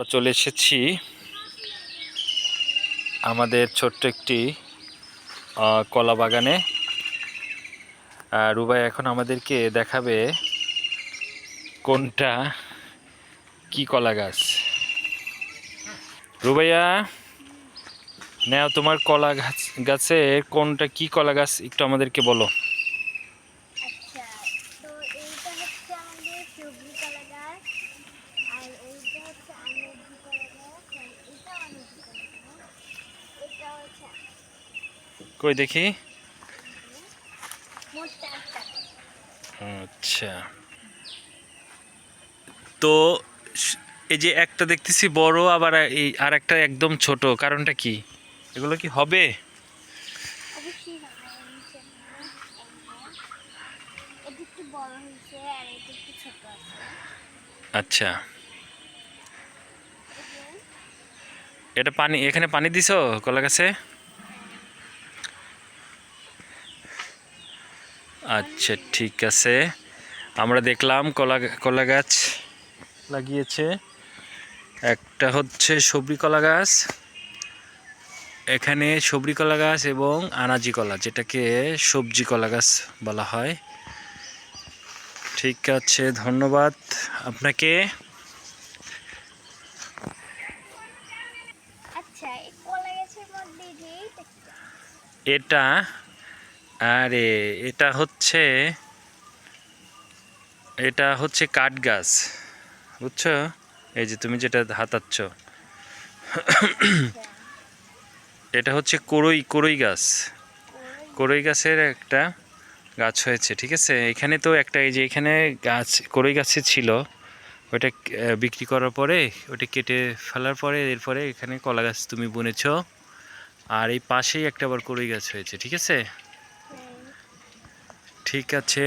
আমরা চলে এসেছি আমাদের ছোট্ট একটি কলা বাগানে। রুবাই এখন আমাদেরকে দেখাবে কোনটা, কি কলা গাছ। রুবাইয়া, নেও তোমার কলা গাছ গাছে কোনটা, কি কলা গাছ একটু আমাদেরকে বলো। আচ্ছা সবজি কলা গাছ আর এইটা হচ্ছে আমেজি কলা গাছ আর এটা আমেজি কলা গাছ এটা হচ্ছে কই দেখি? আচ্ছা। তো এই যে একটা দেখতেছি বড়, আবার এই আর একটা একদম ছোট, কারণটা কি? এগুলো কি হবে? অবশ্যই হবে নিচে এটা একটু বড় হয়েছে আর এটা একটু ছোট আছে আচ্ছা এই যে, এটা পানি, এখানে পানি দিছো কলা গাছে আচ্ছা ঠিক আছে। আমরা দেখলাম কলা কলা গাছ লাগিয়েছে। একটা হচ্ছে সবরি কলা গাছ, এখানে সবরি কলা গাছ এবং আনাজি কলা, যেটাকে সবজি কলা গাছ বলা হয়। ঠিক আছে, ধন্যবাদ। আপনাকে আচ্ছা এই কলা গাছের মধ্যে যে এইটা কি? এটা, আরে, এটা হচ্ছে এটা হচ্ছে কাঠ গাছ বুঝছ? এই যে তুমি যেটা হাতাচ্ছ। এটা হচ্ছে করই করই গাছ। কই? গাছের একটা গাছ হয়েছে, ঠিক আছে? এখানে তো একটা, এই যে এখানে গাছ, করই গাছে ছিল ওটা বিক্রি করার পরে ওটা কেটে ফেলার পরে, এরপরে এখানে কলা গাছ তুমি বুনেছো। আর এই পাশেই একটা আবার করে গাছ হয়েছে ঠিক আছে? ঠিক আছে